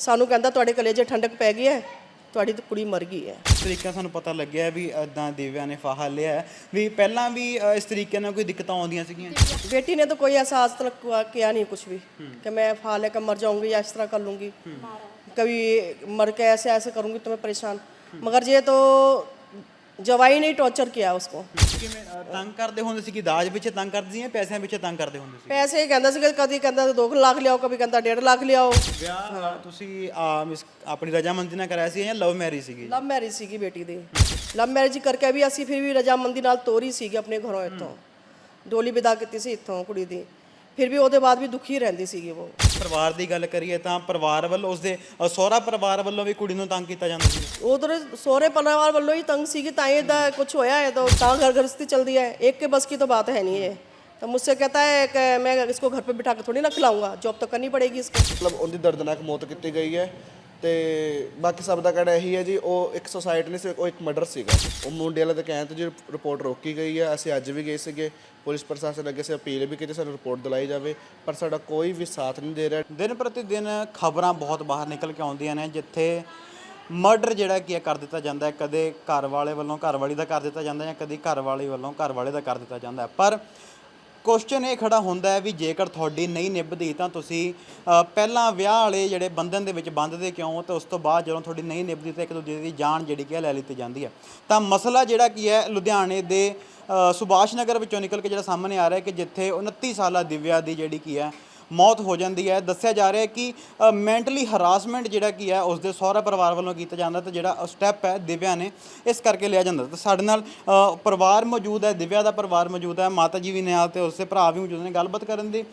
ਸਾਨੂੰ ਕਹਿੰਦਾ ਤੁਹਾਡੇ ਕਲੇਜੇ ਠੰਡਕ ਪੈ ਗਈ ਹੈ ਤੁਹਾਡੀ ਤਾਂ ਕੁੜੀ ਮਰ ਗਈ ਹੈ ਇਸ ਤਰੀਕੇ ਸਾਨੂੰ ਪਤਾ ਲੱਗਿਆ ਵੀ ਇਦਾਂ ਦਿਵਿਆ ਨੇ ਫਾਹਾ ਲਿਆ ਹੈ। ਵੀ ਪਹਿਲਾਂ ਵੀ ਅ, ਇਸ ਤਰੀਕੇ ਨਾਲ ਕੋਈ ਦਿੱਕਤਾਂ ਆਉਂਦੀਆਂ ਸੀਗੀਆਂ बेटी ने तो कोई ऐसा आज तक हुआ- किया नहीं कुछ भी कि मैं फा लेकर मर जाऊंगी या इस तरह कर लूंगी कभी मर के ऐसे ऐसे करूंगी तो मैं परेशान मगर ये तो जवाई ने टॉर्चर किया उसको ਕਿਵੇਂ ਅ, ਤੰਗ ਕਰਦੇ ਹੁੰਦੇ ਸੀ ਕਿ ਦਾਜ ਵਿੱਚ ਤੰਗ ਕਰਦੇ ਸੀ ਜਾਂ ਪੈਸਿਆਂ ਵਿੱਚ ਤੰਗ ਕਰਦੇ ਹੁੰਦੇ ਸੀ? ਪੈਸੇ ਕਹਿੰਦਾ ਸੀ ਕਿ ਕਦੀ ਕਹਿੰਦਾ 2 ਲੱਖ ਲਿਆਓ ਕभी ਕਹਿੰਦਾ 1.5 ਲੱਖ ਲਿਆਓ। ਵਿਆਹ ਤੁਸੀਂ ਆਮ ਇਸ- ਆਪਣੀ ਰਜਾਮੰਦੀ ਨਾਲ ਕਰਾਇਆ ਸੀ ਜਾਂ ਲਵ ਮੈਰਿਜ ਸੀਗੀ? ਲਵ ਮੈਰਿਜ ਸੀਗੀ ਬੇਟੀ ਦੀ। ਲਵ ਮੈਰਿਜ ਕਰਕੇ ਵੀ ਅਸੀਂ ਫਿਰ ਵੀ ਰਜਾਮੰਦੀ ਨਾਲ ਤੋਰੀ ਸੀਗੀ ਆਪਣੇ ਘਰੋਂ ਇੱਥੋਂ। ਡੋਲੀ ਵਿਦਾ ਕੀਤੀ ਸੀ ਇੱਥੋਂ ਕੁੜੀ ਦੀ। ਫਿਰ ਵੀ ਉਹਦੇ ਬਾਅਦ ਵੀ ਦੁਖੀ ਰਹਿੰਦੀ ਸੀਗੀ ਉਹ ਪਰਿਵਾਰ ਦੀ ਗੱਲ ਕਰੀਏ ਤਾਂ ਪਰਿਵਾਰ ਵੱਲੋਂ ਉਸਦੇ ਅ, ਸਹੁਰਾ ਪਰਿਵਾਰ ਵੱਲੋਂ ਵੀ ਕੁੜੀ ਨੂੰ ਤੰਗ ਕੀਤਾ ਜਾਂਦਾ ਸੀ ਉਧਰ ਸੋਹਰੇ ਪਰਿਵਾਰ ਵੱਲੋਂ ਹੀ ਤੰਗ ਸੀਗੀ ਤਾਂ ਇਹ ਦਾ ਕੁਝ ਹੋਇਆ ਹੈ ਤਾਂ ਤਾਂ घर गृहस्थी चल दी है एक के बस की तो बात है नहीं है तो मुझसे कहता है कि मैं इसको घर पे बिठा के थोड़ी ना खिलाऊंगा जॉब तो करनी पड़ेगी इसको ਮਤਲਬ ਉਹਦੀ ਦਰਦਨਾਕ ਮੌਤ ਕੀਤੀ ਗਈ ਹੈ ਤੇ ਬਾਕੀ ਸਭ ਦਾ ਕਹਿਣਾ ਇਹੀ ਹੈ ਜੀ, ਉਹ ਇੱਕ ਸੁਸਾਇਟੀ ਨਹੀਂ ਸੀ ਉਹ ਇੱਕ ਮਰਡਰ ਸੀਗਾ। ਉਹ ਮੁੰਡੇ ਵਾਲੇ ਦੇ ਕਹਿਣ ਤੇ ਜੀ ਰਿਪੋਰਟ ਰੋਕੀ ਗਈ ਹੈ, ਅਸੀਂ ਅੱਜ ਵੀ ਗਏ ਸੀਗੇ, ਪੁਲਿਸ ਪ੍ਰਸ਼ਾਸਨ ਅੱਗੇ ਸੇ ਅਪੀਲ ਵੀ ਕੀਤੀ, ਸਾਨੂੰ ਰਿਪੋਰਟ ਦਿਲਾਈ ਜਾਵੇ, ਪਰ ਸਾਡਾ ਕੋਈ ਵੀ ਸਾਥ ਨਹੀਂ ਦੇ ਰਿਹਾ। ਦਿਨ ਪ੍ਰਤੀ ਦਿਨ ਖਬਰਾਂ ਬਹੁਤ ਬਾਹਰ ਨਿਕਲ ਕੇ ਆਉਂਦੀਆਂ ਨੇ, ਜਿੱਥੇ ਮਰਡਰ ਜਿਹੜਾ ਕੀ ਹੈ ਕਰ ਦਿੱਤਾ ਜਾਂਦਾ ਹੈ, ਕਦੇ ਘਰ ਵਾਲੇ ਵੱਲੋਂ ਘਰ ਵਾਲੀ ਦਾ ਕਰ ਦਿੱਤਾ ਜਾਂਦਾ ਜਾਂ ਕਦੀ ਘਰ ਵਾਲੀ ਵੱਲੋਂ ਘਰ ਵਾਲੇ ਦਾ ਕਰ ਦਿੱਤਾ ਜਾਂਦਾ ਪਰ ਕੁਐਸਚਨ ਇਹ ਖੜਾ ਹੁੰਦਾ ਹੈ ਵੀ ਜੇਕਰ ਤੁਹਾਡੀ ਨਹੀਂ ਨਿਭਦੀ ਤਾਂ ਤੁਸੀਂ ਪਹਿਲਾਂ ਵਿਆਹ ਵਾਲੇ ਜਿਹੜੇ ਬੰਧਨ ਦੇ ਵਿੱਚ ਬੰਧਦੇ ਕਿਉਂ ਤੇ ਉਸ ਤੋਂ ਬਾਅਦ ਜਦੋਂ ਤੁਹਾਡੀ ਨਹੀਂ ਨਿਭਦੀ ਤਾਂ ਇੱਕ ਦੂਜੇ ਦੀ ਜਾਨ ਜਿਹੜੀ ਕਿ ਲੈ ਲਿੱਤੀ ਜਾਂਦੀ ਹੈ। ਤਾਂ ਮਸਲਾ ਜਿਹੜਾ ਕੀ ਹੈ, ਲੁਧਿਆਣੇ ਦੇ ਸੁਭਾਸ਼ ਨਗਰ ਵਿੱਚੋਂ ਨਿਕਲ ਕੇ ਜਿਹੜਾ ਸਾਹਮਣੇ ਆ ਰਿਹਾ ਕਿ ਜਿੱਥੇ 29 ਸਾਲਾ ਦਿਵਿਆ ਦੀ ਜਿਹੜੀ ਕੀ ਹੈ ਮੌਤ ਹੋ ਜਾਂਦੀ ਹੈ। ਦੱਸਿਆ ਜਾ ਰਿਹਾ ਹੈ ਕਿ ਮੈਂਟਲੀ ਹਰਾਸਮੈਂਟ ਜਿਹੜਾ ਕੀ ਹੈ ਉਸ ਦੇ ਸਹੁਰਾ ਪਰਿਵਾਰ ਵੱਲੋਂ ਕੀਤਾ ਜਾਂਦਾ ਤੇ ਜਿਹੜਾ ਸਟੈਪ ਹੈ ਦਿਵਿਆ ਨੇ ਇਸ ਕਰਕੇ ਲਿਆ ਜਾਂਦਾ। ਤੇ ਸਾਡੇ ਨਾਲ ਪਰਿਵਾਰ ਮੌਜੂਦ ਹੈ ਦਿਵਿਆ ਦਾ ਪਰਿਵਾਰ ਮੌਜੂਦ ਹੈ ਮਾਤਾ ਜੀ ਵੀ ਨਾਲ ਤੇ ਉਸਦੇ ਭਰਾ ਵੀ ਮੌਜੂਦ ਨੇ। ਗੱਲਬਾਤ ਕਰਨ ਦੀ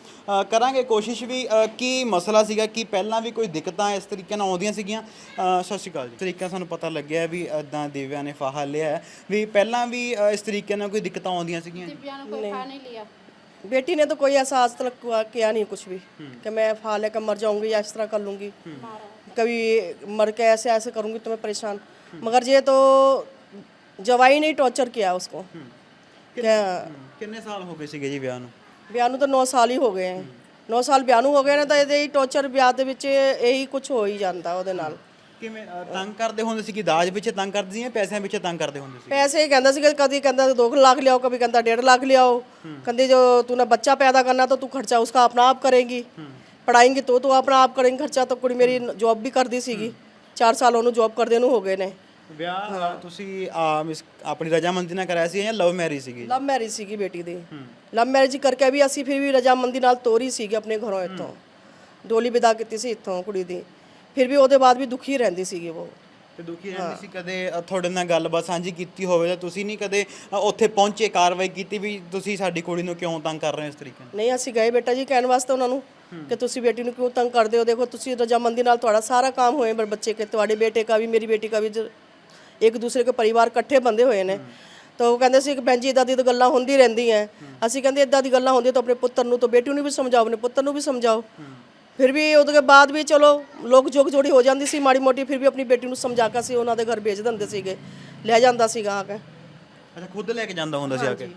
ਕਰਾਂਗੇ ਕੋਸ਼ਿਸ਼ ਵੀ ਕੀ ਮਸਲਾ ਸੀਗਾ ਕਿ ਪਹਿਲਾਂ ਵੀ ਕੋਈ ਦਿੱਕਤਾਂ ਇਸ ਤਰੀਕੇ ਨਾਲ ਆਉਂਦੀਆਂ ਸੀਗੀਆਂ? ਸਤਿ ਸ਼੍ਰੀ ਅਕਾਲ ਜੀ। ਤਰੀਕਾ ਸਾਨੂੰ ਪਤਾ ਲੱਗਿਆ ਵੀ ਇਦਾਂ ਦਿਵਿਆ ਨੇ ਫਾਹਾ ਲਿਆ ਵੀ ਪਹਿਲਾਂ ਵੀ ਇਸ ਤਰੀਕੇ ਨਾਲ ਕੋਈ ਦਿੱਕਤਾਂ ਆਉਂਦੀਆਂ ਸੀਗੀਆਂ? ਦਿਵਿਆ ਨੂੰ ਕੋਈ ਫਾਹਾ ਨਹੀਂ ਲਿਆ। बेटी ने तो कोई ऐसा आज तक हुआ- किया नहीं कुछ भी कि मैं फा लेकर मर जाऊंगी या इस तरह कर लूंगी कभी मर के ऐसे ऐसे करूंगी तो मैं परेशान मगर ये तो जवाई ने टॉर्चर किया उसको क्या ਕਿੰਨੇ ਸਾਲ ਹੋ ਗਏ ਸੀਗੇ ਜੀ ਵਿਆਹ ਨੂੰ ਵਿਆਹ ਨੂੰ ਤਾਂ 9 ਸਾਲ ਹੀ ਹੋ ਗਏ ਹੈ 9 ਸਾਲ ਵਿਆਹ ਨੂੰ ਹੋ ਗਏ ਨੇ ਤਾਂ ਇਹਦੇ ਹੀ ਟੌਰਚਰ ਵਿਆਹ ਦੇ ਵਿੱਚ ਇਹੀ ਕੁਝ ਹੋ ਹੀ ਜਾਂਦਾ ਉਹਦੇ ਨਾਲ ਕਿਵੇਂ ਤੰਗ ਕਰਦੇ ਹੁੰਦੇ ਸੀ ਕਿ ਦਾਜ ਪਿੱਛੇ ਤੰਗ ਕਰਦੇ ਸੀ ਜਾਂ ਪੈਸਿਆਂ ਪਿੱਛੇ ਤੰਗ ਕਰਦੇ ਹੁੰਦੇ ਸੀ? ਪੈਸੇ ਕਹਿੰਦਾ ਸੀ ਕਦੀ ਕਹਿੰਦਾ 2 ਲੱਖ ਲਿਆਓ ਕभी ਕਹਿੰਦਾ 1.5 ਲੱਖ ਲਿਆਓ। ਕਹਿੰਦੇ ਜੋ ਤੂਨੇ ਬੱਚਾ ਪੈਦਾ ਕਰਨਾ ਤਾਂ ਤੂੰ ਖਰਚਾ ਉਸਕਾ ਆਪਣਾ ਆਪ ਕਰੇਂਗੀ। ਪੜਾਏਂਗੀ ਤੋ ਤੂੰ ਆਪਣਾ ਆਪ ਕਰੇਂਗੀ ਖਰਚਾ ਤਾਂ ਕੁੜੀ ਮੇਰੀ ਜੌਬ ਵੀ ਕਰਦੀ ਸੀਗੀ। 4 ਸਾਲ ਉਹਨੂੰ ਜੌਬ ਕਰਦੇ ਨੂੰ ਹੋ ਗਏ ਨੇ। ਵਿਆਹ ਤੁਸੀਂ ਆਮ ਇਸ- ਆਪਣੀ ਰਜਾਮੰਦੀ ਨਾਲ ਕਰਾਇਆ ਸੀ ਜਾਂ ਲਵ ਮੈਰਿਜ ਸੀਗੀ? ਲਵ ਮੈਰਿਜ ਸੀਗੀ ਬੇਟੀ ਦੀ। ਲਵ ਮੈਰਿਜ ਕਰਕੇ ਵੀ ਅਸੀਂ ਫਿਰ ਵੀ ਰਜਾਮੰਦੀ ਨਾਲ ਤੋਰੀ ਸੀਗੀ ਆਪਣੇ ਘਰੋਂ ਇੱਥੋਂ। ਡੋਲੀ ਵਿਦਾ ਕੀਤੀ ਸੀ ਇੱਥੋਂ ਕੁੜੀ ਦੀ। ਫਿਰ ਵੀ ਉਹਦੇ ਬਾਅਦ ਵੀ ਦੁਖੀ ਰਹਿੰਦੀ ਸੀਗੀ ਉਹ। ਤੇ ਦੁਖੀ ਰਹਿੰਦੀ ਸੀ ਕਦੇ ਅ, ਤੁਹਾਡੇ ਨਾਲ ਗੱਲਬਾਤ ਸਾਂਝੀ ਕੀਤੀ ਹੋਵੇ ਤਾਂ ਤੁਸੀਂ ਨਹੀਂ ਕਦੇ ਅ, ਉੱਥੇ ਪਹੁੰਚੇ ਕਾਰਵਾਈ ਕੀਤੀ ਵੀ ਤੁਸੀਂ ਸਾਡੀ ਕੁੜੀ ਨੂੰ ਕਿਉਂ ਤੰਗ ਕਰ ਰਹੇ ਹੋ ਇਸ ਤਰੀਕੇ ਨਾਲ? ਨਹੀਂ ਅਸੀਂ ਗਏ ਬੇਟਾ ਜੀ ਕਹਿਣ ਵਾਸਤੇ ਉਹਨਾਂ ਨੂੰ ਕਿ ਤੁਸੀਂ ਬੇਟੀ ਨੂੰ ਕਿਉਂ ਤੰਗ ਕਰਦੇ ਹੋ? ਦੇਖੋ ਤੁਸੀਂ ਰਜਾਮੰਦੀ ਨਾਲ ਤੁਹਾਡਾ ਸਾਰਾ ਕੰਮ ਹੋਏ ਪਰ ਬੱਚੇ ਕੇ ਤੁਹਾਡੇ ਬੇਟੇ ਦਾ ਵੀ ਮੇਰੀ ਬੇਟੀ ਦਾ ਵੀ ਜ- ਇੱਕ ਦੂਸਰੇ ਕੇ ਪਰਿਵਾਰ ਇਕੱਠੇ ਬੰਦੇ ਹੋਏ ਨੇ। ਤਾਂ ਉਹ ਕਹਿੰਦੇ ਸੀ ਕਿ ਭੈਣ ਜੀ ਇਦਾਂ ਦੀ ਤਾਂ ਗੱਲਾਂ ਹੁੰਦੀ ਰਹਿੰਦੀਆਂ। ਅਸੀਂ ਕਹਿੰਦੇ ਇਦਾਂ ਦੀ ਗੱਲਾਂ ਹੁੰਦੀਆਂ ਤਾਂ ਆਪਣੇ ਪੁੱਤਰ ਨੂੰ ਤਾਂ ਬੇਟੀ ਨੂੰ ਵੀ ਸਮਝਾਓ ਆਪਣੇ ਪੁੱਤਰ ਨੂੰ ਵੀ ਸਮਝਾਓ। ਫਿਰ ਵੀ ਉਹਦੇ ਬਾਅਦ ਵੀ ਚਲੋ ਲੋਕ ਜੋਗ ਜੋੜੀ ਹੋ ਜਾਂਦੀ ਸੀ ਮਾੜੀ ਮੋਟੀ ਫਿਰ ਵੀ ਆਪਣੀ ਬੇਟੀ ਨੂੰ ਸਮਝਾ ਕੇ ਅਸੀਂ ਉਹਨਾਂ ਦੇ ਘਰ ਭੇਜ ਦਿੰਦੇ ਸੀਗੇ ਲੈ ਜਾਂਦਾ ਸੀਗਾ ਆ ਕੇ। ਅੱਛਾ ਖੁਦ ਲੈ ਕੇ ਜਾਂਦਾ ਹੁੰਦਾ ਸੀ ਆ ਕੇ?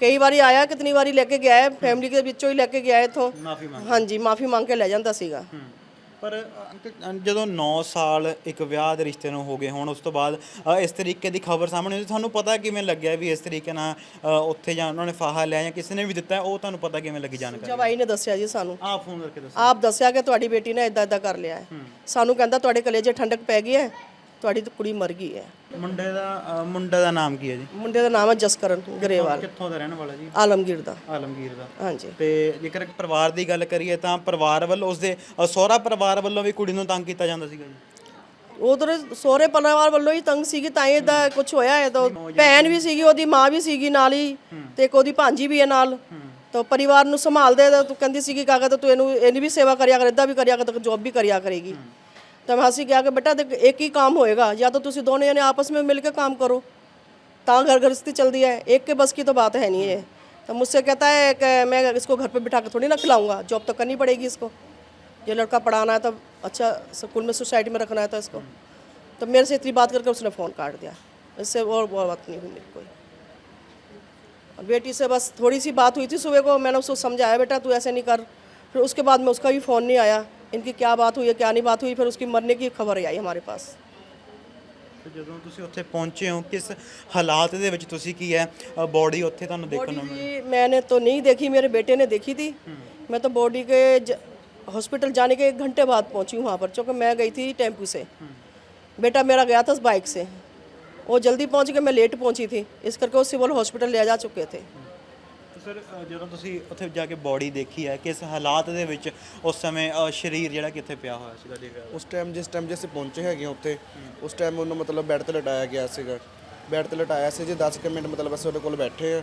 ਕਈ ਵਾਰੀ ਆਇਆ ਕਿਤਨੀ ਵਾਰੀ ਲੈ ਕੇ ਗਿਆ ਹੈ ਫੈਮਿਲੀ ਦੇ ਵਿੱਚੋਂ ਹੀ ਲੈ ਕੇ ਗਿਆ ਇੱਥੋਂ। ਮਾਫੀ ਮੰਗ ਹਾਂਜੀ ਮਾਫੀ ਮੰਗ ਕੇ ਲੈ ਜਾਂਦਾ ਸੀਗਾ। ਪਰ ਅੰਕਲ, ਜਦੋਂ 9 ਸਾਲ ਇੱਕ ਵਿਆਹ ਦੇ ਰਿਸ਼ਤੇ ਨੂੰ ਹੋ ਗਏ ਹੁਣ ਉਸ ਤੋਂ ਬਾਅਦ ਅ, ਇਸ ਤਰੀਕੇ ਦੀ ਖਬਰ ਸਾਹਮਣੇ ਆਈ ਤੁਹਾਨੂੰ ਪਤਾ ਕਿਵੇਂ ਲੱਗਿਆ ਵੀ ਇਸ ਤਰੀਕੇ ਨਾਲ ਅ, ਉੱਥੇ ਜਾਂ ਉਹਨਾਂ ਨੇ ਫਾਹਾ ਲਿਆ ਜਾਂ ਕਿਸੇ ਨੇ ਵੀ ਦਿੱਤਾ ਹੈ, ਉਹ ਤੁਹਾਨੂੰ ਪਤਾ ਕਿਵੇਂ ਲੱਗੀ ਜਾਣਕਾਰੀ? ਜਵਾਈ ਨੇ ਦੱਸਿਆ ਜੀ ਸਾਨੂੰ। ਆਪ ਫੋਨ ਕਰਕੇ ਦੱਸੋ। ਆਪ ਦੱਸਿਆ ਕਿ ਤੁਹਾਡੀ ਬੇਟੀ ਨੇ ਇਦਾਂ ਇਦਾਂ ਕਰ ਲਿਆ ਹੈ। ਸਾਨੂੰ ਕਹਿੰਦਾ ਤੁਹਾਡੇ ਕਲੇਜੇ ਠੰਡਕ ਪੈ ਗਈ ਹੈ। ਤੁਹਾਡੀ ਤਾਂ ਕੁੜੀ ਮਰ ਗਈ ਹੈ। ਮੁੰਡੇ ਦਾ ਅ, ਮੁੰਡੇ ਦਾ ਨਾਮ ਕੀ ਹੈ ਜੀ? ਮੁੰਡੇ ਦਾ ਨਾਮ ਹੈ ਜਸਕਰਨ ਗਰੇਵਾਲ। ਕਿੱਥੋਂ ਦਾ ਰਹਿਣ ਵਾਲਾ ਜੀ? ਆਲਮਗੀਰ ਦਾ। ਆਲਮਗੀਰ ਦਾ। ਹਾਂਜੀ। ਤੇ ਜੇਕਰ ਪਰਿਵਾਰ ਦੀ ਗੱਲ ਕਰੀਏ ਤਾਂ ਪਰਿਵਾਰ ਵੱਲੋਂ ਉਸਦੇ ਅ, ਸਹੁਰਾ ਪਰਿਵਾਰ ਵੱਲੋਂ ਵੀ ਕੁੜੀ ਨੂੰ ਤੰਗ ਕੀਤਾ ਜਾਂਦਾ ਸੀਗਾ ਜੀ? ਉਧਰ ਸੋਹਰੇ ਪਰਿਵਾਰ ਵੱਲੋਂ ਹੀ ਤੰਗ ਸੀਗੀ ਤਾਂ ਇਹਦਾ ਕੁਝ ਹੋਇਆ ਹੈ ਤਾਂ ਭੈਣ ਵੀ ਸੀਗੀ ਉਹਦੀ ਮਾਂ ਵੀ ਸੀਗੀ ਨਾਲ ਹੀ ਤੇ ਇੱਕ ਉਹਦੀ ਭਾਂਜੀ ਵੀ ਹੈ ਨਾਲ। ਤਾਂ ਪਰਿਵਾਰ ਨੂੰ ਸੰਭਾਲਦੇ ਤਾਂ ਤੂੰ ਕਹਿੰਦੀ ਸੀਗੀ ਕਾਗਾ ਤਾਂ ਤੂੰ ਇਹਨੂੰ ਇਹਨੀ ਵੀ ਸੇਵਾ ਕਰਿਆ ਕਰ ਇਦਾਂ ਵੀ ਕਰਿਆ ਕਰ ਤਾਂ ਜੌਬ ਵੀ ਕਰਿਆ ਕਰੇਗੀ। तो मैं हँसी के आगे, बेटा देख, एक ही काम होएगा। या तो तुम दोनों जने आपस में मिलकर काम करो। ताँ घर गृहस्थी चल दिया है। एक के बस की तो बात है नहीं है तो मुझसे कहता है कि मैं इसको घर पर बिठा कर थोड़ी ना खिलाऊँगा। जॉब तो करनी पड़ेगी इसको। जो लड़का पढ़ाना है तो अच्छा स्कूल में सोसाइटी में रखना है तो इसको। तो मेरे से इतनी बात करके उसने फ़ोन काट दिया। इससे और बहुत बात नहीं हुई मेरी कोई बेटी से बस थोड़ी सी बात हुई थी सुबह को। मैंने उसको समझाया, बेटा तू ऐसे नहीं कर। फिर उसके बाद में उसका भी फ़ोन नहीं आया। इनकी क्या बात हुई है क्या नहीं बात हुई फिर उसकी मरने की खबर आई हमारे पास ਤੇ ਜਦੋਂ ਤੁਸੀਂ ਉੱਥੇ ਪਹੁੰਚੇ ਹੋ ਕਿਸ ਹਾਲਾਤ ਦੇ ਵਿੱਚ ਤੁਸੀਂ ਕੀ ਹੈ ਬੋਡੀ ਉੱਥੇ ਤੁਹਾਨੂੰ ਦੇਖਣ ਨੂੰ बॉडी मैंने तो नहीं देखी मेरे बेटे ने देखी थी मैं तो बॉडी के हॉस्पिटल जाने के एक घंटे बाद पहुंची वहाँ पर क्योंकि मैं गई थी टेम्पू से बेटा मेरा गया था बाइक से वो जल्दी पहुंच गए मैं लेट पहुंची थी इस करके वो सिविल हॉस्पिटल ले जा चुके थे ਸਰ ਜਦੋਂ ਤੁਸੀਂ ਉੱਥੇ ਜਾ ਕੇ ਬੋਡੀ ਦੇਖੀ ਹੈ ਕਿਸ ਹਾਲਾਤ ਦੇ ਵਿੱਚ ਉਸ ਸਮੇਂ ਅ, ਸਰੀਰ ਜਿਹੜਾ ਕਿੱਥੇ ਪਿਆ ਹੋਇਆ ਸੀਗਾ ਜੀ ਉਸ ਟਾਈਮ ਜਿਸ ਟਾਈਮ ਜੇ ਅਸੀਂ ਪਹੁੰਚੇ ਹੈਗੇ ਹਾਂ ਉੱਥੇ ਉਸ ਟਾਈਮ ਉਹਨੂੰ ਮਤਲਬ ਬੈੱਡ ਤੇ ਲਟਾਇਆ ਗਿਆ ਸੀਗਾ। ਬੈੱਡ ਤੇ ਲਟਾਇਆ ਸੀ ਜੀ 10 ਕੁ ਮਿੰਟ ਮਤਲਬ ਅਸੀਂ ਉਹਦੇ ਕੋਲ ਬੈਠੇ ਆ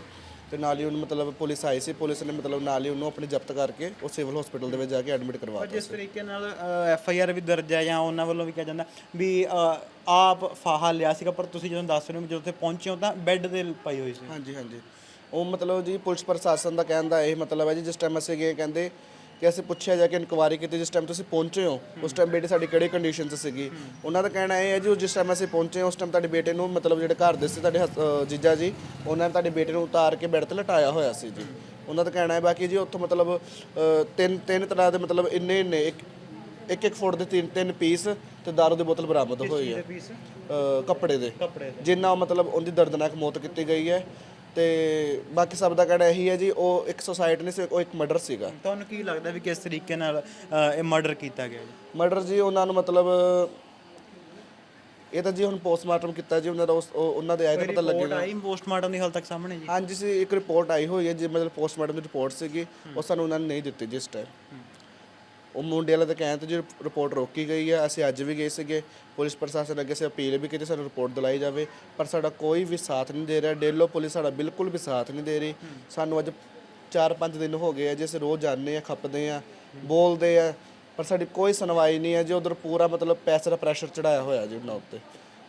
ਤੇ ਨਾਲ ਹੀ ਉਹਨੂੰ ਮਤਲਬ ਪੁਲਿਸ ਆਈ ਸੀ ਪੁਲਿਸ ਨੇ ਮਤਲਬ ਨਾਲ ਹੀ ਉਹਨੂੰ ਆਪਣੀ ਜ਼ਬਤ ਕਰਕੇ ਉਹ ਸਿਵਲ ਹਸਪੀਟਲ ਦੇ ਵਿੱਚ ਜਾ ਕੇ ਐਡਮਿਟ ਕਰਵਾ ਦਿੱਤਾ ਜਿਸ ਤਰੀਕੇ ਨਾਲ ਐਫ ਆਈ ਆਰ ਵੀ ਦਰਜ ਹੈ ਜਾਂ ਉਹਨਾਂ ਵੱਲੋਂ ਵੀ ਕਿਹਾ ਜਾਂਦਾ ਵੀ ਅ, ਆਪ ਫਾਹਾ ਲਿਆ ਸੀਗਾ ਪਰ ਤੁਸੀਂ ਜਦੋਂ ਦੱਸ ਰਹੇ ਹੋ ਵੀ ਜਦੋਂ ਉੱਥੇ ਪਹੁੰਚੇ ਹੋ ਤਾਂ ਬੈੱਡ ਤੇ ਪਈ ਹੋਈ ਸੀ। ਹਾਂਜੀ ਹਾਂਜੀ। ਉਹ ਮਤਲਬ ਜੀ ਪੁਲਿਸ ਪ੍ਰਸ਼ਾਸਨ ਦਾ ਕਹਿਣ ਦਾ ਇਹ ਮਤਲਬ ਹੈ ਜੀ ਜਿਸ ਟਾਈਮ ਅਸੀਂ ਗਏ ਕਹਿੰਦੇ ਕਿ ਅਸੀਂ ਪੁੱਛਿਆ ਜਾ ਕੇ ਇਨਕੁਆਇਰੀ ਕੀਤੀ ਜਿਸ ਟਾਈਮ ਤੁਸੀਂ ਪਹੁੰਚੇ ਹੋ ਉਸ ਟਾਈਮ ਬੇਟੇ ਸਾਡੀ ਕਿਹੜੀ ਕੰਡੀਸ਼ਨ 'ਚ ਸੀਗੀ? ਉਹਨਾਂ ਦਾ ਕਹਿਣਾ ਇਹ ਹੈ ਜੀ ਉਹ ਜਿਸ ਟਾਈਮ ਅਸੀਂ ਪਹੁੰਚੇ ਉਸ ਟਾਈਮ ਤੁਹਾਡੇ ਬੇਟੇ ਨੂੰ ਮਤਲਬ ਜਿਹੜੇ ਘਰ ਦੇ ਸੀ ਤੁਹਾਡੇ ਜੀਜਾ ਜੀ ਉਹਨਾਂ ਨੇ ਤੁਹਾਡੇ ਬੇਟੇ ਨੂੰ ਉਤਾਰ ਕੇ ਬੈੱਡ ਤੇ ਲਟਾਇਆ ਹੋਇਆ ਸੀ ਜੀ। ਉਹਨਾਂ ਦਾ ਕਹਿਣਾ ਹੈ ਬਾਕੀ ਜੀ ਉੱਥੋਂ ਮਤਲਬ ਤਿੰਨ ਤਿੰਨ ਤਰ੍ਹਾਂ ਦੇ ਮਤਲਬ ਇੰਨੇ ਇੰਨੇ ਇੱਕ ਇੱਕ ਇੱਕ ਫੁੱਟ ਦੇ ਤਿੰਨ ਤਿੰਨ ਪੀਸ ਤੇ ਦਾਰੂ ਦੀ ਬੋਤਲ ਬਰਾਮਦ ਹੋਈ ਹੈ। ਕੱਪੜੇ ਦੇ। ਜਿੰਨਾ ਮਤਲਬ ਉਹਦੀ ਦਰਦਨਾਕ ਮੌਤ ਕੀਤੀ ਗਈ ਹੈ। ਤੇ ਬਾਕੀ ਸਭ ਦਾ ਕਹਿਣਾ ਇਹੀ ਹੈ ਜੀ ਉਹ ਇੱਕ ਸੁਸਾਇਟੀ ਨਹੀਂ ਸੀ ਉਹ ਇੱਕ ਮਰਡਰ ਸੀਗਾ। ਤੁਹਾਨੂੰ ਕੀ ਲੱਗਦਾ ਵੀ ਕਿਸ ਤਰੀਕੇ ਨਾਲ ਅ, ਇਹ ਮਰਡਰ ਕੀਤਾ ਗਿਆ ਜੀ? ਮਰਡਰ ਜੀ ਉਹਨਾਂ ਨੂੰ ਮਤਲਬ ਇਹ ਤਾਂ ਜੀ ਹੁਣ ਪੋਸਟਮਾਰਟਮ ਕੀਤਾ ਜੀ ਉਹਨਾਂ ਦਾ ਉਸ- ਉਹ- ਉਹਨਾਂ ਦੇ ਆਏ ਤਾਂ ਪਤਾ ਰਿਪੋਰਟ ਲੱਗੇਗਾ ਆਈ ਪੋਸਟਮਾਰਟਮ ਦੀ ਹਾਲ ਤੱਕ ਸਾਹਮਣੇ ਜੀ? ਹਾਂਜੀ ਸੀ ਇੱਕ ਰਿਪੋਰਟ ਆਈ ਹੋਈ ਹੈ ਜੀ ਮਤਲਬ ਪੋਸਟਮਾਰਟਮ ਦੀ ਰਿਪੋਰਟ ਸੀਗੀ ਉਹ ਸਾਨੂੰ ਉਹਨਾਂ ਨੇ ਨਹੀਂ ਦਿੱਤੀ ਜਿਸ ਟਾਈਮ ਉਹ ਮੁੰਡੇ ਵਾਲੇ ਤਾਂ ਕਹਿਣ ਤੇ ਜੀ ਰਿਪੋਰਟ ਰੋਕੀ ਗਈ ਹੈ ਅਸੀਂ ਅੱਜ ਵੀ ਗਏ ਸੀਗੇ ਪੁਲਿਸ ਪ੍ਰਸ਼ਾਸਨ ਅੱਗੇ ਸੇ ਅਪੀਲ ਵੀ ਕੀਤੀ ਸਾਨੂੰ ਰਿਪੋਰਟ ਦਿਲਾਈ ਜਾਵੇ ਪਰ ਸਾਡਾ ਕੋਈ ਵੀ ਸਾਥ ਨਹੀਂ ਦੇ ਰਿਹਾ ਡੇਲੋ ਪੁਲਿਸ ਸਾਡਾ ਬਿਲਕੁਲ ਵੀ ਸਾਥ ਨਹੀਂ ਦੇ ਰਹੀ। ਸਾਨੂੰ ਅੱਜ 4-5 ਦਿਨ ਹੋ ਗਏ ਆ ਜੇ ਅਸੀਂ ਰੋਜ਼ ਜਾਂਦੇ ਆ ਖੱਪਦੇ ਆ ਬੋਲਦੇ ਆ ਪਰ ਸਾਡੀ ਕੋਈ ਸੁਣਵਾਈ ਨਹੀਂ ਹੈ ਜੀ ਉਧਰ ਪੂਰਾ ਮਤਲਬ ਪੈਸੇ ਦਾ ਪ੍ਰੈਸ਼ਰ ਚੜਾਇਆ ਹੋਇਆ ਜੀ ਉਹਨਾਂ ਉੱਤੇ।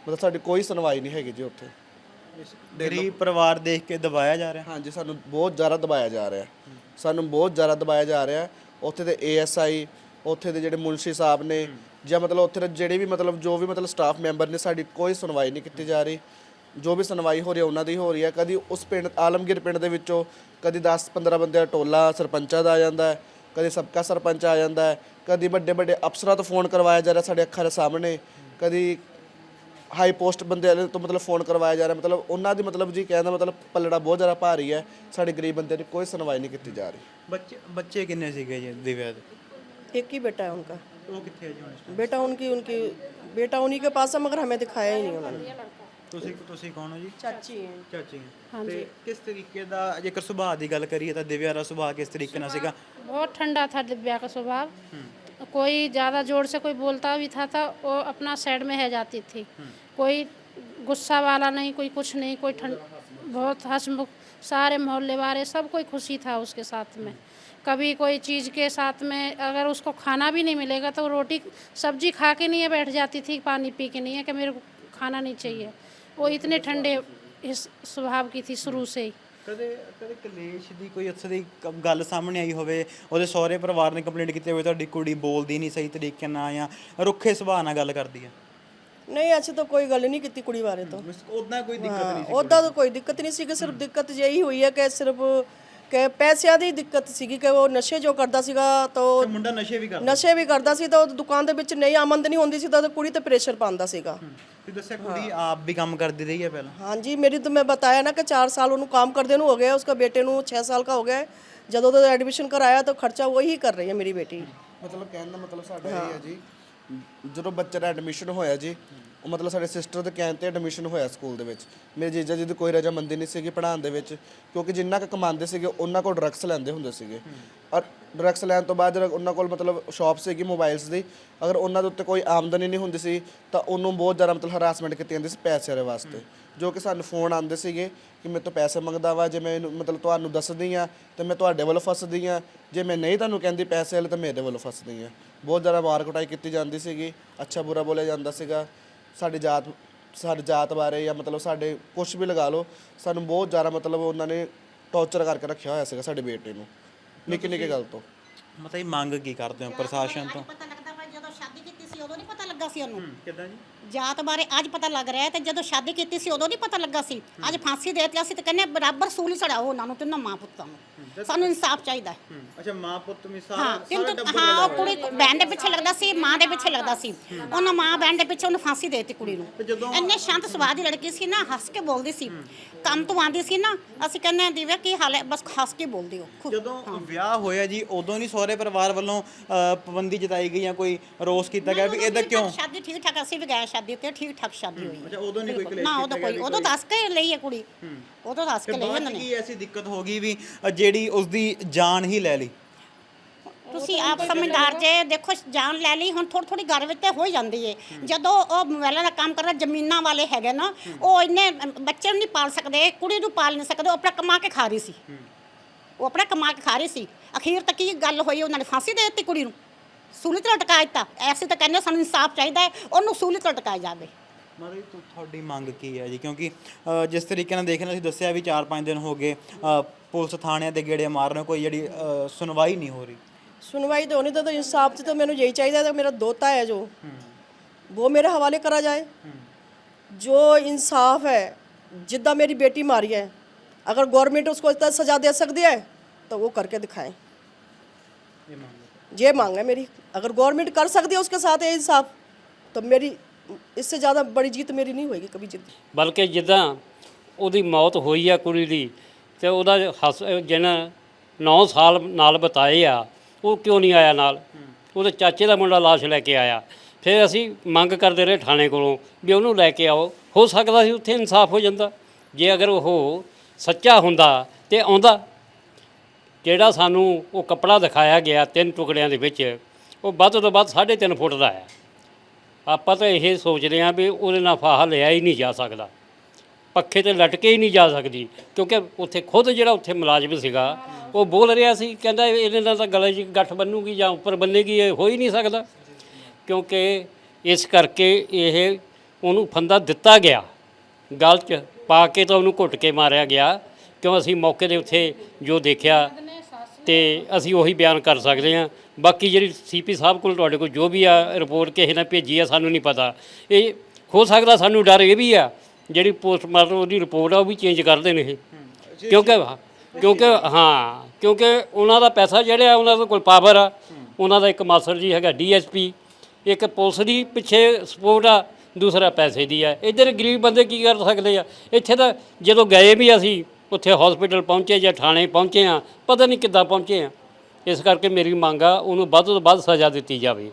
ਮਤਲਬ ਸਾਡੀ ਕੋਈ ਸੁਣਵਾਈ ਨਹੀਂ ਹੈਗੀ ਜੀ ਉੱਥੇ। ਗਰੀਬ ਪਰਿਵਾਰ ਦੇਖ ਕੇ ਦਬਾਇਆ ਜਾ ਰਿਹਾ। ਹਾਂਜੀ ਸਾਨੂੰ ਬਹੁਤ ਜ਼ਿਆਦਾ ਦਬਾਇਆ ਜਾ ਰਿਹਾ। ਸਾਨੂੰ ਬਹੁਤ ਜ਼ਿਆਦਾ ਦਬਾਇਆ ਜਾ ਰਿਹਾ। ਉੱਥੇ ਦੇ ਏਐਸਆਈ ਉੱਥੇ ਦੇ ਜਿਹੜੇ ਮੁਨਸ਼ੀ ਸਾਹਿਬ ਨੇ, ਜਾਂ ਮਤਲਬ ਉੱਥੇ ਦੇ ਜਿਹੜੇ ਵੀ ਮਤਲਬ ਜੋ ਵੀ ਮਤਲਬ ਸਟਾਫ ਮੈਂਬਰ ਨੇ, ਸਾਡੀ ਕੋਈ ਸੁਣਵਾਈ ਨਹੀਂ ਕੀਤੀ ਜਾ ਰਹੀ। ਜੋ ਵੀ ਸੁਣਵਾਈ ਹੋ ਰਹੀ ਹੈ, ਉਹਨਾਂ ਦੀ ਹੋ ਰਹੀ ਹੈ। ਕਦੀ ਉਸ ਪਿੰਡ, ਆਲਮਗੀਰ ਪਿੰਡ ਦੇ ਵਿੱਚੋਂ ਕਦੀ 10 15 ਬੰਦਿਆਂ ਦਾ ਟੋਲਾ ਸਰਪੰਚਾਂ ਦਾ ਆ ਜਾਂਦਾ ਹੈ, ਕਦੀ ਸਬਕਾ ਸਰਪੰਚ ਆ ਜਾਂਦਾ ਹੈ, ਕਦੀ ਵੱਡੇ ਵੱਡੇ ਅਫਸਰਾਂ ਤੋਂ ਫੋਨ ਕਰਵਾਇਆ ਜਾ ਰਿਹਾ ਸਾਡੇ ਅੱਖਾਂ ਦੇ ਸਾਹਮਣੇ, ਕਦੀ ਹਾਈ ਪੋਸਟ ਬੰਦੇ ਵਾਲੇ ਤੋਂ ਮਤਲਬ ਫੋਨ ਕਰਵਾਇਆ ਜਾ ਰਿਹਾ ਮਤਲਬ ਉਹਨਾਂ ਦੀ ਮਤਲਬ ਜੀ ਕਹਿਣ ਦਾ ਮਤਲਬ ਪੱਲੜਾ ਬਹੁਤ ਜ਼ਿਆਦਾ ਭਾਰੀ ਹੈ ਸਾਡੇ ਗਰੀਬ ਬੰਦੇ ਦੀ ਕੋਈ ਸੁਣਵਾਈ ਨਹੀਂ ਕੀਤੀ ਜਾ ਰਹੀ ਬੱਚੇ ਬੱਚੇ ਕਿੰਨੇ ਸੀਗੇ ਜੀ ਦਿਵਿਆ ਦੇ एक ही बेटा है उनका ਉਹ ਕਿੱਥੇ ਹੈ ਜੀ ਹੁਣ बेटा उनकी उनकी बेटा उन्हीं के पास है मगर हमें दिखाया ही नहीं उन्होंने ਤੁਸੀਂ ਤੁਸੀਂ ਕੌਣ ਹੋ ਜੀ चाची हैं ਚਾਚੀ ਹਾਂ ਤੇ ਕਿਸ ਤਰੀਕੇ ਦਾ ਜੇਕਰ ਸੁਭਾਅ ਦੀ ਗੱਲ ਕਰੀਏ ਤਾਂ ਦਿਵਿਆ ਦਾ ਸੁਭਾਅ ਕਿਸ ਤਰੀਕੇ ਨਾਲ ਸੀਗਾ बहुत ठंडा था दिव्या का स्वभाव कोई ज़्यादा ज़ोर से कोई बोलता भी था था, वो अपना साइड में है जाती थी। कोई गुस्सा वाला नहीं, कोई कुछ नहीं, कोई ठंड, बहुत हंसमुख, सारे मोहल्ले वाले, सब कोई खुशी था उसके साथ में। कभी कोई चीज़ के साथ में अगर उसको खाना भी नहीं मिलेगा तो रोटी, सब्ज़ी खा के नहीं है बैठ जाती थी, पानी पी के नहीं है कि मेरे को खाना नहीं चाहिए। वो इतने ठंडे इस स्वभाव की थी शुरू से ही। ਕਦੇ ਕਦੇ ਕਲੇਸ਼ ਦੀ ਕੋਈ ਉੱਥੇ ਦੀ ਕ- ਗੱਲ ਸਾਹਮਣੇ ਆਈ ਹੋਵੇ ਉਹਦੇ ਸਹੁਰੇ ਪਰਿਵਾਰ ਨੇ ਕੰਪਲੇਂਟ ਕੀਤੀ ਹੋਵੇ ਤੁਹਾਡੀ ਕੁੜੀ ਬੋਲਦੀ ਨਹੀਂ ਸਹੀ ਤਰੀਕੇ ਨਾਲ ਜਾਂ ਰੁੱਖੇ ਸੁਭਾਅ ਨਾਲ ਗੱਲ ਕਰਦੀ ਹੈ। ਨਹੀਂ ਅੱਛਾ ਤਾਂ ਕੋਈ ਗੱਲ ਨਹੀਂ ਕੀਤੀ ਕੁੜੀ ਬਾਰੇ ਤਾਂ। ਉਦਾਂ ਕੋਈ ਦਿੱਕਤ ਨਹੀਂ ਉਹਦਾ ਤਾਂ ਕੋਈ ਦਿੱਕਤ ਨਹੀਂ ਸੀ ਕਿ ਸਿਰਫ ਦਿੱਕਤ ਜਿਹੀ ਹੋਈ ਹੈ ਕਿ ਸਿਰਫ ਕਿ ਪੈਸਿਆਂ ਦੀ ਦਿੱਕਤ ਸੀਗੀ ਕਿ ਉਹ ਨਸ਼ੇ ਜੋ ਕਰਦਾ ਸੀਗਾ ਤਾਂ ਮੁੰਡਾ ਨਸ਼ੇ ਵੀ ਕਰਦਾ ਨਸ਼ੇ ਵੀ ਕਰਦਾ ਸੀ ਤਾਂ ਉਹ ਦੁਕਾਨ ਦੇ ਵਿੱਚ ਨਹੀਂ ਆਮਦਨੀ ਹੁੰਦੀ ਸੀ ਤਾਂ ਉਹ ਕੁੜੀ ਤੇ ਪ੍ਰੈਸ਼ਰ ਪਾਉਂਦਾ ਸੀਗਾ। ਤੁਸੀਂ ਦੱਸਿਆ ਕੁੜੀ ਆਪ ਵੀ ਕੰਮ ਕਰਦੀ ਰਹੀ ਹੈ ਪਹਿਲਾਂ? ਹਾਂਜੀ ਮੇਰੀ ਤਾਂ ਮੈਂ ਬਤਾਇਆ ਨਾ ਕਿ 4 ਸਾਲ ਉਹਨੂੰ ਕੰਮ ਕਰਦੇ ਨੂੰ ਹੋ ਗਿਆ ਉਸका ਬੇਟੇ ਨੂੰ 6 ਸਾਲ ਦਾ ਹੋ ਗਿਆ। ਜਦੋਂ ਤੋਂ ਐਡਮਿਸ਼ਨ ਕਰਾਇਆ ਤਾਂ ਖਰਚਾ ਉਹੀ ਕਰ ਰਹੀ ਹੈ ਮੇਰੀ ਬੇਟੀ। ਮਤਲਬ ਕਹਿਣ ਦਾ ਮਤਲਬ ਸਾਡਾ ਇਹ ਹੈ ਜੀ ਜਦੋਂ ਬੱਚੇ ਐਡਮਿਸ਼ਨ ਹੋਇਆ ਜੀ ਉਹ ਮਤਲਬ ਸਾਡੇ ਸਿਸਟਰ ਦੇ ਕਹਿਣ ਤੇ ਐਡਮਿਸ਼ਨ ਹੋਇਆ ਸਕੂਲ ਦੇ ਵਿੱਚ। ਮੇਰੇ ਜੀਜਾ ਜੀ ਦੀ ਕੋਈ ਰਜਾਮੰਦੀ ਨਹੀਂ ਸੀਗੀ ਪੜ੍ਹਾਉਣ ਦੇ ਵਿੱਚ, ਕਿਉਂਕਿ ਜਿੰਨਾ ਕੁ ਕਮਾਉਂਦੇ ਸੀਗੇ, ਉਹਨਾਂ ਕੋਲ ਡਰੱਗਸ ਲੈਂਦੇ ਹੁੰਦੇ ਸੀਗੇ। ਔਰ ਡਰੱਗਸ ਲੈਣ ਤੋਂ ਬਾਅਦ ਜਦੋਂ ਉਹਨਾਂ ਕੋਲ ਮਤਲਬ ਸ਼ਾਪ ਸੀਗੀ ਮੋਬਾਈਲਸ ਦੀ, ਅਗਰ ਉਹਨਾਂ ਦੇ ਉੱਤੇ ਕੋਈ ਆਮਦਨੀ ਨਹੀਂ ਹੁੰਦੀ ਸੀ, ਤਾਂ ਉਹਨੂੰ ਬਹੁਤ ਜ਼ਿਆਦਾ ਮਤਲਬ ਹਰਾਸਮੈਂਟ ਕੀਤੀ ਜਾਂਦੀ ਸੀ ਪੈਸੇ ਦੇ ਵਾਸਤੇ। ਜੋ ਕਿ ਸਾਨੂੰ ਫੋਨ ਆਉਂਦੇ ਸੀਗੇ ਕਿ ਮੇਰੇ ਤੋਂ ਪੈਸੇ ਮੰਗਦਾ ਵਾ, ਜੇ ਮੈਂ ਇਹਨੂੰ ਮਤਲਬ ਤੁਹਾਨੂੰ ਦੱਸਦੀ ਆ ਤੇ ਮੈਂ ਤੁਹਾਡੇ ਵੱਲੋਂ ਫਸਦੀ ਆ ਜੇ ਮੈਂ ਨਹੀਂ ਤੁਹਾਨੂੰ ਕਹਿੰਦੀ ਪੈਸੇ ਵਾਲੇ, ਤਾਂ ਮੇਰੇ ਵੱਲੋਂ ਫਸਦੀ ਆ ਬਹੁਤ ਜ਼ਿਆਦਾ ਮਾਰ ਕੁਟਾਈ ਕੀਤੀ ਜਾਂਦੀ ਸੀਗੀ, ਅੱਛਾ ਬੁਰਾ ਬੋਲਿਆ ਜਾਂਦਾ ਸੀਗਾ। ਸਾਡੀ ਜਾਤ ਸਾਡੀ ਜਾਤ ਬਾਰੇ ਜਾਂ ਮਤਲਬ ਸਾਡੇ ਕੁਝ ਵੀ ਲਗਾ ਲਓ ਸਾਨੂੰ ਬਹੁਤ ਜ਼ਿਆਦਾ ਮਤਲਬ ਉਹਨਾਂ ਨੇ ਟੌਰਚਰ ਕਰਕੇ ਰੱਖਿਆ ਹੋਇਆ ਸੀਗਾ ਸਾਡੇ ਬੇਟੇ ਨੂੰ ਨਿੱਕੀ ਨਿੱਕੀ ਗੱਲ ਤੋਂ। ਮਤਲਬ ਇਹ ਮੰਗ ਕੀ ਕਰਦੇ ਹੋ ਪ੍ਰਸ਼ਾਸਨ ਤੋਂ? ਪਤਾ ਲੱਗਦਾ ਵਾ ਜਦੋਂ ਸ਼ਾਦੀ ਕੀਤੀ ਸੀ ਉਦੋਂ ਨਹੀਂ ਪਤਾ ਲੱਗਾ ਲੱਗਾ ਸੀ ਉਹਨੂੰ। ਕਿਦਾਂ ਜੀ? ਜਾਤ ਬਾਰੇ ਅੱਜ ਪਤਾ ਲੱਗ ਰਿਹਾ ਹੈ ਤੇ ਜਦੋਂ ਸ਼ਾਦੀ ਕੀਤੀ ਸੀ ਉਦੋਂ ਨਹੀਂ ਪਤਾ ਲੱਗਾ ਸੀ। ਅੱਜ ਫਾਂਸੀ ਦੇ ਦਿੱਤੀ ਅਸੀਂ ਤੇ ਕਹਿੰਦੇ ਬਰਾਬਰ ਸੂਲੀ ਚੜਾਓ ਉਹਨਾਂ ਨੂੰ ਤਿੰਨੋਂ ਮਾਂ ਪੁੱਤਾਂ ਨੂੰ। ਸਾਨੂੰ ਇਨਸਾਫ ਚਾਹੀਦਾ ਹੈ। ਅੱਛਾ ਮਾਂ ਪੁੱਤ ਵੀ ਹਾਂ ਕਿੰਤੂ ਹਾਂ ਉਹ ਕੁੜੀ ਬੈਂਡ ਦੇ ਪਿੱਛੇ ਲੱਗਦਾ ਸੀ ਮਾਂ ਦੇ ਪਿੱਛੇ ਲੱਗਦਾ ਸੀ। ਉਹਨਾਂ ਮਾਂ ਬੈਂਡ ਦੇ ਪਿੱਛੇ ਉਹਨੂੰ ਫਾਂਸੀ ਦੇ ਦਿੱਤੀ ਕੁੜੀ ਨੂੰ। ਇੰਨੇ ਸ਼ਾਂਤ ਸੁਭਾਅ ਦੀ ਲੜਕੀ ਸੀ ਨਾ ਹੱਸ ਕੇ ਬੋਲਦੀ ਸੀ। ਕੰਮ ਤੋਂ ਆਂਦੀ ਸੀ ਨਾ ਅਸੀਂ ਕਹਿੰਦੇ ਹਾਂ ਦਿਵਿਆ ਕੀ ਹਾਲ ਹੈ? ਬਸ ਹੱਸ ਕੇ ਬੋਲਦੀ ਹੋ। ਜਦੋਂ ਵਿਆਹ ਹੋਇਆ ਜੀ ਉਦੋਂ ਨਹੀਂ ਸਹੁਰੇ ਪਰਿਵਾਰ ਵੱਲੋਂ ਪਾਬੰਦੀ ਜਤਾਈ ਗਈ ਜਾਂ ਕੋਈ ਰੋਸ ਕੀਤਾ ਗਿਆ ਵੀ ਇਹਦਾ ਕਿਉਂ? ਸ਼ਾਦੀ ਠੀਕ ਠਾਕ ਅਸੀਂ ਵੀ ਗਏ ਸ਼ਾਦੀ ਤੇ ਠੀਕ ਠਾਕ ਸ਼ਾਦੀ ਹੋਈ। ਅੱਛਾ ਉਦੋਂ ਨਹੀਂ ਕੋਈ ਕਲੇਸ਼ ਨਾ ਉਦੋਂ ਕੋਈ ਉਦੋਂ ਦੱਸ ਕੇ ਲਈ ਹੈ ਕੁੜੀ। ਉਦੋਂ ਦੱਸ ਕੇ ਲਈ ਉਹਨਾਂ ਨੇ। ਕੀ ਐਸੀ ਦਿੱਕਤ ਹੋ ਗਈ ਵੀ ਜਿਹੜੀ ਉਸਦੀ ਜਾਨ ਹੀ ਲੈ ਲਈ? ਤੁਸੀਂ ਆਪ ਸਮਝਦਾਰ ਜੇ ਦੇਖੋ ਜਾਨ ਲੈ ਲਈ ਹੁਣ ਥੋੜੀ ਥੋੜੀ ਘਰ ਵਿੱਚ ਤੇ ਹੋ ਜਾਂਦੀ ਏ। ਜਦੋਂ ਉਹ ਮੋਬਾਈਲਾਂ ਦਾ ਕੰਮ ਕਰਦਾ ਜ਼ਮੀਨਾਂ ਵਾਲੇ ਹੈਗੇ ਨਾ ਉਹ ਇੰਨੇ ਬੱਚੇ ਨੂੰ ਨਹੀਂ ਪਾਲ ਸਕਦੇ ਕੁੜੀ ਨੂੰ ਪਾਲ ਨਹੀਂ ਸਕਦੇ ਉਹ ਆਪਣਾ ਕਮਾ ਕੇ ਖਾ ਰਹੀ ਸੀ। ਉਹ ਆਪਣਾ ਕਮਾ ਕੇ ਖਾ ਰਹੀ ਸੀ। ਅਖੀਰ ਤੱਕ ਕੀ ਗੱਲ ਹੋਈ ਉਹਨਾਂ ਨੇ ਫਾਂਸੀ ਦੇ ਦਿੱਤੀ ਕੁੜੀ ਨੂੰ। ਸੂਲੀ ਤੇ ਲਟਕਾ ਦਿੱਤਾ ਐਸੇ ਤਾਂ ਕਹਿੰਦੇ ਸਾਨੂੰ ਇਨਸਾਫ ਚਾਹੀਦਾ ਹੈ ਉਹਨੂੰ ਸੂਲੀ ਤੇ ਲਟਕਾਇਆ ਜਾਵੇ ਮਤਲਬ ਜੀ ਤੁ- ਤੁਹਾਡੀ ਮੰਗ ਕੀ ਹੈ ਜੀ ਕਿਉਂਕਿ ਅ, ਜਿਸ ਤਰੀਕੇ ਨਾਲ ਦੇਖਣਾ ਅਸੀਂ ਦੱਸਿਆ ਵੀ 4-5 ਦਿਨ ਹੋ ਗਏ ਅ, ਪੁਲਿਸ ਥਾਣਿਆਂ ਤੇ ਗੇੜੇ ਮਾਰ ਰਹੇ ਕੋਈ ਜਿਹੜੀ ਅ, ਸੁਣਵਾਈ ਨਹੀਂ ਹੋ ਰਹੀ सुनवाई तो होनी तो, तो इंसाफ से तो मैंने यही चाहिए था मेरा दोता है जो वो मेरे हवाले करा जाए जो इंसाफ है जिद्दां मेरी बेटी मारी है अगर गवर्नमेंट उसको इतना सजा दे सकती है तो वो करके दिखाएं ये मांग है मेरी अगर गवर्नमेंट कर सकती है उसके साथ ये इंसाफ तो मेरी इससे ज़्यादा बड़ी जीत मेरी नहीं होगी कभी जीत ਬਲਕਿ ਜਿੱਦਾਂ ਉਹਦੀ ਮੌਤ ਹੋਈ ਆ ਕੁੜੀ ਦੀ ਤੇ ਉਹਦਾ ਹਸ ਜਿਹਨਾਂ 9 ਸਾਲ ਨਾਲ ਬਤਾਏ ਆ ਉਹ ਕਿਉਂ ਨਹੀਂ ਆਇਆ ਨਾਲ ਉਹਦੇ ਚਾਚੇ ਦਾ ਮੁੰਡਾ ਲਾਸ਼ ਲੈ ਕੇ ਆਇਆ ਫਿਰ ਅਸੀਂ ਮੰਗ ਕਰਦੇ ਰਹੇ ਥਾਣੇ ਕੋਲੋਂ ਵੀ ਉਹਨੂੰ ਲੈ ਕੇ ਆਓ ਹੋ ਸਕਦਾ ਸੀ ਉੱਥੇ ਇਨਸਾਫ ਹੋ ਜਾਂਦਾ ਜੇ ਅਗਰ ਉਹ ਸੱਚਾ ਹੁੰਦਾ ਤੇ ਆਉਂਦਾ ਜਿਹੜਾ ਸਾਨੂੰ ਉਹ ਕੱਪੜਾ ਦਿਖਾਇਆ ਗਿਆ ਤਿੰਨ ਟੁਕੜਿਆਂ ਦੇ ਵਿੱਚ, ਉਹ ਵੱਧ ਤੋਂ ਵੱਧ 3.5 ਫੁੱਟ ਦਾ ਹੈ। ਆਪਾਂ ਤਾਂ ਇਹ ਸੋਚਦੇ ਹਾਂ ਵੀ ਉਹਦੇ ਨਾਲ ਫਾਹਾ ਲਿਆ ਹੀ ਨਹੀਂ ਜਾ ਸਕਦਾ। ਪੱਖੇ ਤੇ ਲਟਕੇ ਹੀ ਨਹੀਂ ਜਾ ਸਕਦੀ, ਕਿਉਂਕਿ ਉੱਥੇ ਖੁਦ ਜਿਹੜਾ ਉੱਥੇ ਮੁਲਾਜ਼ਮ ਸੀਗਾ, ਉਹ ਬੋਲ ਰਿਹਾ ਸੀ, ਕਹਿੰਦਾ ਇਹਦੇ ਨਾਲ ਤਾਂ ਗਲੇ 'ਚ ਗੱਠ ਬੰਨੂਗੀ ਜਾਂ ਉੱਪਰ ਬੰਨੇਗੀ, ਇਹ ਹੋ ਹੀ ਨਹੀਂ ਸਕਦਾ। ਕਿਉਂਕਿ ਇਸ ਕਰਕੇ ਇਹ ਉਹਨੂੰ ਫੰਦਾ ਦਿੱਤਾ ਗਿਆ। ਗਲ 'ਚ ਪਾ ਕੇ ਤਾਂ ਉਹਨੂੰ ਘੁੱਟ ਕੇ ਮਾਰਿਆ ਗਿਆ, ਕਿਉਂ ਅਸੀਂ ਮੌਕੇ ਦੇ ਉੱਥੇ ਜੋ ਦੇਖਿਆ ਤੇ ਅਸੀਂ ਉਹੀ ਬਿਆਨ ਕਰ ਸਕਦੇ ਹਾਂ। ਬਾਕੀ ਜਿਹੜੀ ਸੀਪੀ ਸਾਹਿਬ ਕੋਲ ਤੁਹਾਡੇ ਕੋਲ ਜੋ ਵੀ ਆ ਰਿਪੋਰਟ ਕਿਸੇ ਨੇ ਭੇਜੀ ਆ ਸਾਨੂੰ ਨਹੀਂ ਪਤਾ। ਇਹ ਹੋ ਸਕਦਾ ਸਾਨੂੰ ਡਰ ਇਹ ਵੀ ਆ ਜਿਹੜੀ ਪੋਸਟਮਾਰਟਮ ਉਹਦੀ ਰਿਪੋਰਟ ਆ ਉਹ ਵੀ ਚੇਂਜ ਕਰਦੇ ਨੇ ਇਹ। ਕਿਉਂਕਿ ਕਿਉਂਕਿ ਹਾਂ ਕਿਉਂਕਿ ਉਹਨਾਂ ਦਾ ਪੈਸਾ ਜਿਹੜਾ ਉਹਨਾਂ ਦੇ ਕੋਲ ਪਾਵਰ ਆ। ਉਹਨਾਂ ਦਾ ਇੱਕ ਮਾਸਟਰ ਜੀ ਹੈਗਾ ਡੀਐਸਪੀ ਇੱਕ ਪੁਲਿਸ ਦੀ ਪਿੱਛੇ ਸਪੋਰਟ ਆ ਦੂਸਰਾ ਪੈਸੇ ਦੀ ਆ। ਇੱਧਰ ਗਰੀਬ ਬੰਦੇ ਕੀ ਕਰ ਸਕਦੇ ਆ? ਇੱਥੇ ਤਾਂ ਜਦੋਂ ਗਏ ਵੀ ਅਸੀਂ ਉੱਥੇ ਹਸਪੀਟਲ ਪਹੁੰਚੇ ਜਾਂ ਥਾਣੇ ਪਹੁੰਚੇ ਆ ਪਤਾ ਨਹੀਂ ਕਿੱਦਾਂ ਪਹੁੰਚੇ ਆ ਇਸ ਕਰਕੇ ਮੇਰੀ ਮੰਗ ਆ ਉਹਨੂੰ ਵੱਧ ਤੋਂ ਵੱਧ ਸਜ਼ਾ ਦਿੱਤੀ ਜਾਵੇ।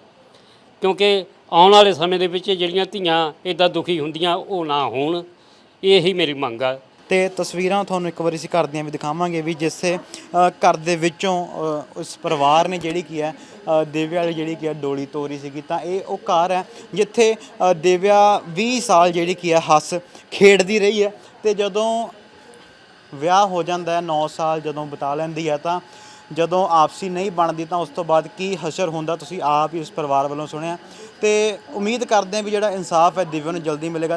ਕਿਉਂਕਿ ਆਉਣ ਵਾਲੇ ਸਮੇਂ ਦੇ ਵਿੱਚ ਜਿਹੜੀਆਂ ਧੀਆਂ ਇਦਾਂ ਦੁਖੀ ਹੁੰਦੀਆਂ ਉਹ ਨਾ ਹੋਣ। ਇਹੀ ਮੇਰੀ ਮੰਗ ਆ। ਤੇ ਤਸਵੀਰਾਂ ਤੁਹਾਨੂੰ ਇੱਕ ਵਾਰੀ ਅਸੀਂ ਘਰ ਦੀਆਂ ਵੀ ਦਿਖਾਵਾਂਗੇ ਵੀ ਜਿੱਥੇ ਅ, ਘਰ ਦੇ ਵਿੱਚੋਂ ਅ, ਉਸ ਪਰਿਵਾਰ ਨੇ ਜਿਹੜੀ ਕੀ ਹੈ ਅ, ਦੇਵਿਆ ਵਾਲੀ ਜਿਹੜੀ ਕੀ ਹੈ ਡੋਲੀ ਤੋਰੀ ਸੀਗੀ ਤਾਂ ਇਹ ਉਹ ਘਰ ਹੈ ਜਿੱਥੇ ਅ, ਦੇਵਿਆ 20 ਸਾਲ ਜਿਹੜੀ ਕੀ ਹੈ ਹੱਸ ਖੇਡਦੀ ਰਹੀ ਹੈ। ਤੇ ਜਦੋਂ ਵਿਆਹ ਹੋ ਜਾਂਦਾ ਹੈ 9 ਸਾਲ ਜਦੋਂ ਬਿਤਾ ਲੈਂਦੀ ਹੈ, ਤਾਂ ਜਦੋਂ ਆਪਸੀ ਨਹੀਂ ਬਣਦੀ, ਤਾਂ ਉਸ ਤੋਂ ਬਾਅਦ ਕੀ ਹਸ਼ਰ ਹੁੰਦਾ, ਤੁਸੀਂ ਆਪ ਹੀ ਉਸ ਪਰਿਵਾਰ ਵੱਲੋਂ ਸੁਣਿਆ। ਤੇ ਉਮੀਦ ਕਰਦੇ ਹਾਂ ਵੀ ਜਿਹੜਾ ਇਨਸਾਫ ਹੈ ਦਿਵਿਆ ਨੂੰ ਜਲਦੀ ਮਿਲੇਗਾ।